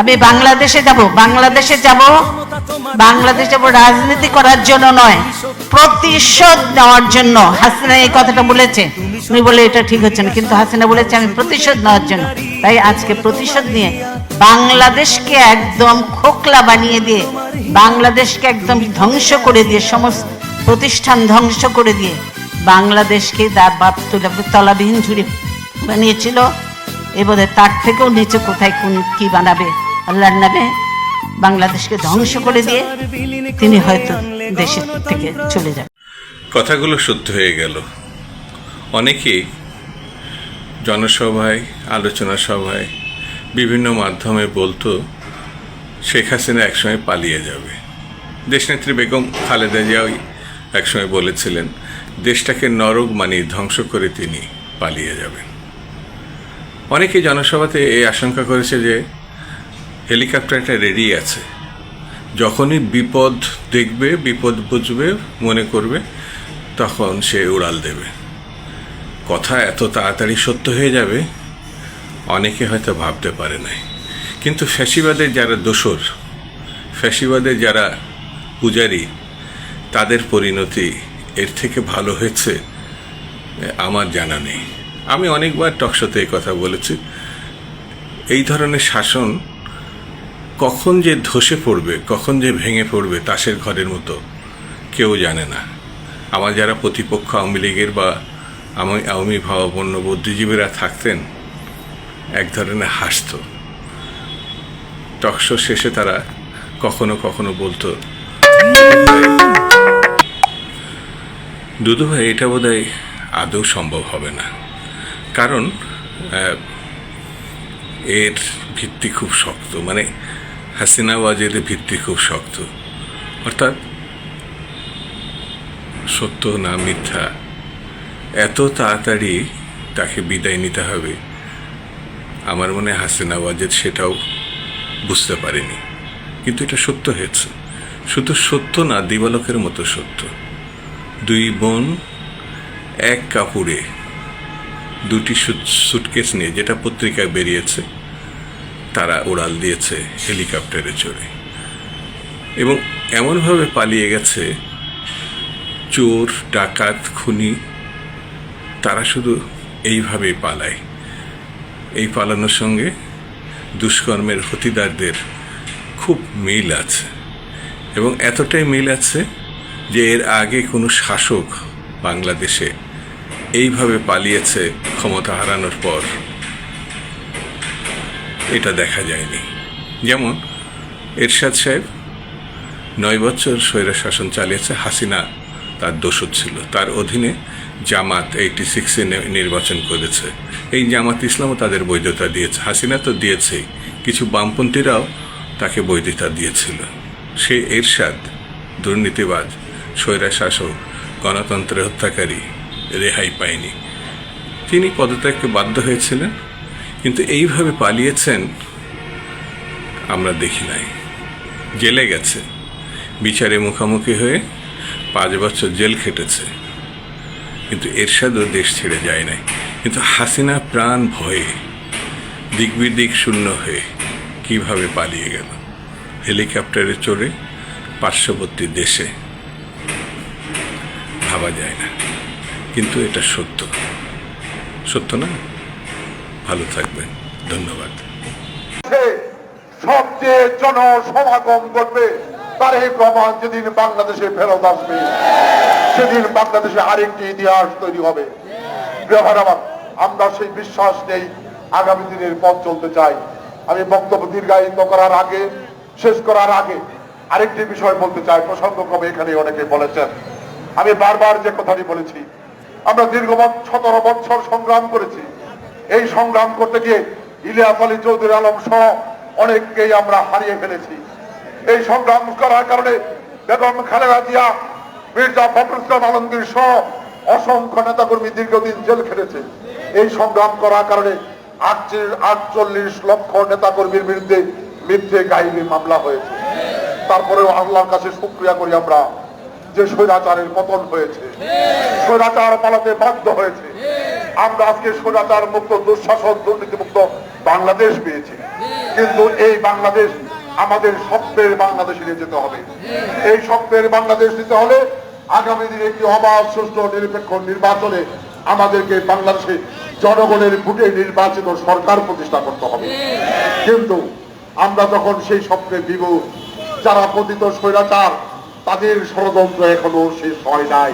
আমি বাংলাদেশে যাব বাংলাদেশে যাব বাংলাদেশে যাব রাজনীতি করার জন্য নয়, প্রতিশোধ নেওয়ার জন্য। হাসিনা এই কথাটা বলেছে। উনি বলে এটা ঠিক হচ্ছে না, কিন্তু হাসিনা বলেছে আমি প্রতিশোধ নেওয়ার জন্য। তাই আজকে প্রতিশোধ নিয়ে বাংলাদেশকে একদম খোকলা বানিয়ে দিয়ে, বাংলাদেশকে একদম ধ্বংস করে দিয়ে, সমস্ত প্রতিষ্ঠান ধ্বংস করে দিয়ে বাংলাদেশকে তলাবিহীন ঝুড়ি বানিয়েছিল। এবারে তার থেকেও নিচে কোথায় কোন কি বানাবে, আল্লাহর নামে বাংলাদেশকে ধ্বংস করে দিয়ে তিনি হয়তো দেশের থেকে চলে যাবেন। কথাগুলো শুদ্ধ হয়ে গেল। অনেকে জনসভায়, আলোচনা সভায়, বিভিন্ন মাধ্যমে বলতো, শেখ হাসিনা একসময় পালিয়ে যাবে। দেশনেত্রী বেগম খালেদা জিয়াও একসময় বলেছিলেন দেশটাকে নরক মানিয়ে ধ্বংস করে তিনি পালিয়ে যাবেন। অনেকে জনসভাতে এই আশঙ্কা করেছে যে হেলিকপ্টারটা রেডি আছে। যখনই বিপদ দেখবে, বিপদ বুঝবে, মনে করবে, তখন সে উড়াল দেবে। কথা এত তাড়াতাড়ি সত্য হয়ে যাবে, অনেকে হয়তো ভাবতে পারে নাই। কিন্তু ফ্যাসিবাদের যারা দোসর ফ্যাসিবাদের যারা পূজারী, তাদের পরিণতি এর থেকে ভালো হয়েছে, আমার জানা নেই। আমি অনেকবার টকশোতে এই কথা বলেছি। এই ধরনের শাসন কখন যে ধসে পড়বে, কখন যে ভেঙে পড়বে, তাসের ঘরের মতো কেউ জানে না। আমার যারা প্রতিপক্ষ আওয়ামী লীগের বা আমি আওয়ামী ভাবাপন্ন বুদ্ধিজীবীরা থাকতেন, এক ধরনের হাসত। টকশো শেষে তারা কখনো কখনো বলতো দুদু ভাই এটা বোধহয় আদৌ সম্ভব হবে না। কারণ এর ভিত্তি খুব শক্ত। মানে হাসিনা ওয়াজেদের ভিত্তি খুব শক্ত। অর্থাৎ, সত্য না মিথ্যা, এত তাড়াতাড়ি তাকে বিদায় নিতে হবে, আমার মনে হয় হাসিনা সেটাও বুঝতে পারেনি। কিন্তু এটা সত্য হয়েছে। শুধু সত্য না, দিবালকের মতো সত্য। দুই বোন, এক কাপড়ে দুটি সুটকেস নিয়ে যেটা পত্রিকায় বেরিয়েছে, তারা উড়াল দিয়েছে হেলিকপ্টারে চড়ে। এবং এমনভাবে পালিয়ে গেছে, চোর, ডাকাত, খুনি, তারা শুধু এইভাবেই পালায়। এই পালানোর সঙ্গে দুষ্কর্মের হতিদারদের খুব মিল আছে। এবং এতটাই মিল আছে যে এর আগে কোনো শাসক বাংলাদেশে এইভাবে পালিয়েছে ক্ষমতা হারানোর পর, এটা দেখা যায়নি। যেমন এরশাদ সাহেব নয় বছর স্বৈরা শাসন চালিয়েছে, হাসিনা তার দোষর ছিল। তার অধীনে জামাত এইটি সিক্সে নির্বাচন করেছে। এই জামাত ইসলামও তাদের বৈধতা দিয়েছে। হাসিনা তো দিয়েছেই। কিছু বামপন্থীরাও তাকে বৈধতা দিয়েছিল। সে এরশাদ দুর্নীতিবাজ। স্বৈরা শাসক গণতন্ত্রের হত্যাকারী রেহাই পায়নি। তিনি পদত্যাগকে বাধ্য হয়েছিলেন, কিন্তু এইভাবে পালিয়েছেন আমরা দেখি নাই। জেলে গেছে, বিচারে মুখোমুখি হয়ে পাঁচ বছর জেল খেটেছে। কিন্তু এরশাদও দেশ ছেড়ে যায় নাই। কিন্তু হাসিনা প্রাণ ভয়ে, দিকবিদিক শূন্য হয়ে কীভাবে পালিয়ে গেল? হেলিকপ্টারে চড়ে পার্শ্ববর্তী দেশে ভাবা যায় না। কিন্তু এটা সত্য। সত্য না? ভালো থাকবেন ধন্যবাদ। সবচেয়ে জনসমাগম ঘটবে তারেক রহমান যেদিন বাংলাদেশে ফেরত আসবে, সেদিন বাংলাদেশে আরেকটি ইতিহাস তৈরি হবে। আমরা সেই বিশ্বাস নেই, আগামী দিনের পথ চলতে চাই। আমি বক্তব্য দীর্ঘায়িত করার আগে, শেষ করার আগে আরেকটি বিষয় বলতে চাই। প্রসঙ্গক্রমে এখানে অনেকে বলেছেন আমি বারবার যে কথাটি বলেছি, আমরা দীর্ঘ সতেরো বছর সংগ্রাম করেছি। এই সংগ্রাম করতে গিয়ে ইলিয়াস আলী চৌধুরী আলম সহ অনেককেই আমরা হারিয়ে ফেলেছি। এই সংগ্রাম করার কারণে বেগম খালেদা জিয়া, মির্জা ফখরুল ইসলাম আলমগীর সহ অসংখ্য নেতাকর্মী দীর্ঘদিন জেল খেটেছে। এই সংগ্রাম করার কারণে আটচল্লিশ লক্ষ নেতাকর্মীর বিরুদ্ধে মিথ্যে গাইবি মামলা হয়েছে। তারপরেও আল্লাহর কাছে শুক্রিয়া করি আমরা। যে স্বৈরাচারের পতন হয়েছে। স্বৈরাচার পালাতে বাধ্য হয়েছে। আমরা আজকে সোনাচার মুক্ত, দুঃশাসন, দুর্নীতিমুক্ত বাংলাদেশ পেয়েছি। কিন্তু এই বাংলাদেশ আমাদের স্বপ্নের বাংলাদেশে নিয়ে যেতে হবে। এই স্বপ্নের বাংলাদেশ নিতে হলে আগামী দিনে একটি অবাধ, সুষ্ঠু, নিরপেক্ষ নির্বাচনে আমাদেরকে বাংলাদেশে জনগণের ভোটে নির্বাচিত সরকার প্রতিষ্ঠা করতে হবে। কিন্তু আমরা যখন সেই স্বপ্নে দিব যারা পতিত স্বৈরাচার তাদের ষড়যন্ত্র এখনও শেষ হয় নাই।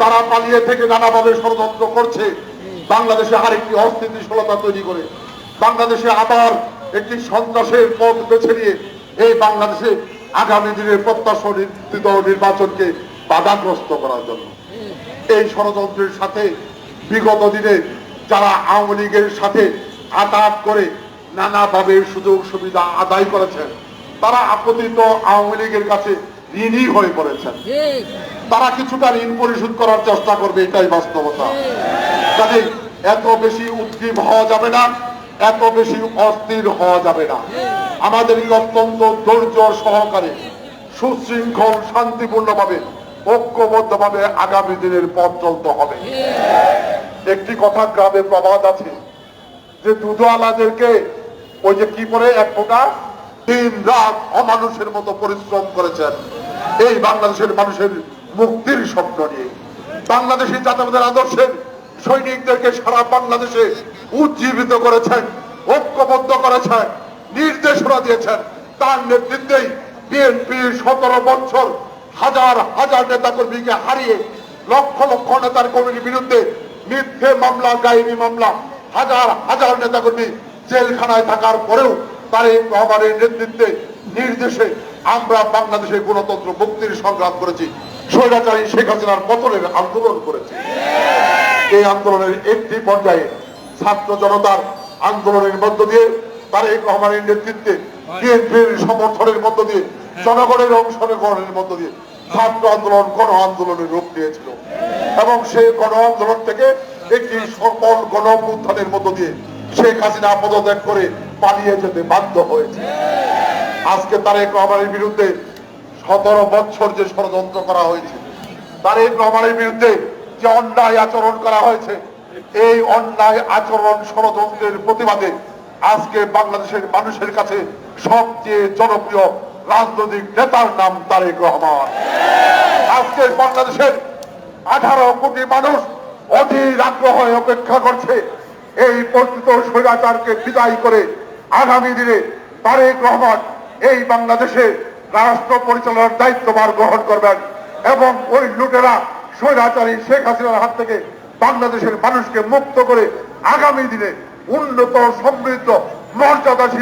তারা পালিয়ে থেকে নানাভাবে ষড়যন্ত্র করছে। বাংলাদেশে আরেকটি অস্থিতিশীলতা তৈরি করে। বাংলাদেশে আবার একটি সন্ত্রাসের পথ বেছে নিয়ে এই বাংলাদেশে আগামী দিনের প্রত্যাশিত নির্বাচনকে বাধাগ্রস্ত করার জন্য। এই ষড়যন্ত্রের সাথে বিগত দিনে যারা আওয়ামী লীগের সাথে আঘাত করে নানাভাবে সুযোগ সুবিধা আদায় করেছেন, তারা আপতিত আওয়ামী লীগের কাছে ঋণী হয়ে পড়েছেন। তারা কিছুটা ঋণ পরিশোধ করার চেষ্টা করবে এটাই বাস্তবতা। কাজে এত বেশি উদ্গ্রীব হওয়া যাবে না এত বেশি অস্থির হওয়া যাবে না। আমাদেরকে অত্যন্ত ধৈর্য সহকারে সুশৃঙ্খল শান্তিপূর্ণভাবে ঐক্যবদ্ধভাবে আগামী দিনের পথ চলতে হবে। একটি কথা গ্রামে প্রবাদ আছে যে দুধওয়ালাদেরকে ওই যে কি করে এক ফোঁটা দিন রাত অমানুষের মতো পরিশ্রম করেছেন। এই বাংলাদেশের মানুষের মুক্তির স্বপ্ন নিয়ে। বাংলাদেশি জাতীয়তাবাদের আদর্শের সৈনিকদেরকে সারা বাংলাদেশে উজ্জীবিত করেছেন, ঐক্যবদ্ধ করেছেন, নির্দেশনা দিয়েছেন। তার নেতৃত্বেই বিএনপি সতেরো বছর হাজার হাজার নেতা কর্মীকে হারিয়ে লক্ষ লক্ষ নেতার কর্মীর বিরুদ্ধে মিথ্যে মামলা গাইনি মামলা, হাজার হাজার নেতা কর্মী জেলখানায় থাকার পরেও তারেক রহমানের নেতৃত্বে নির্দেশে আমরা বাংলাদেশে গণতন্ত্র মুক্তির সংগ্রাম করেছি। স্বৈরাচারী শেখ হাসিনার পতনের আন্দোলন করেছি। এই আন্দোলনের একটি পর্যায়ে ছাত্র জনতার আন্দোলনের মধ্য দিয়ে তারেক রহমানের নেতৃত্বে বিএনপির সমর্থনের মধ্য দিয়ে, জনগণের অংশগ্রহণের মধ্য দিয়ে ছাত্র আন্দোলন গণ আন্দোলনের রূপ নিয়েছিল। এবং সেই গণ আন্দোলন থেকে একটি সকল গণ উত্থানের মধ্য দিয়ে শেখ হাসিনা পদত্যাগ করে পালিয়ে যেতে বাধ্য হয়েছে। আজকে তারেক রহমানের বিরুদ্ধে সতেরো বছর যে ষড়যন্ত্র করা হয়েছে, তারেক রহমানের বিরুদ্ধে যে অন্যায় আচরণ করা হয়েছে, এই অন্যায় আচরণ ষড়যন্ত্রের প্রতিবাদে আজকে বাংলাদেশের মানুষের কাছে সবচেয়ে জনপ্রিয় রাজনৈতিক নেতার নাম তারেক রহমান। আজকে বাংলাদেশের আঠারো কোটি মানুষ অধীর আগ্রহ অপেক্ষা করছে। এই পরিচিত স্বৈরাচারকে বিদায় করে আগামী দিনে তারেক রহমান এই বাংলাদেশে রাষ্ট্র পরিচালনার দায়িত্বভার গ্রহণ করবেন এবং ওই লুটেরা স্বৈরাচারী শেখ হাসিনার হাত থেকে বাংলাদেশের মানুষকে মুক্ত করে আগামী দিনে উন্নত সমৃদ্ধ মর্যাদাশীল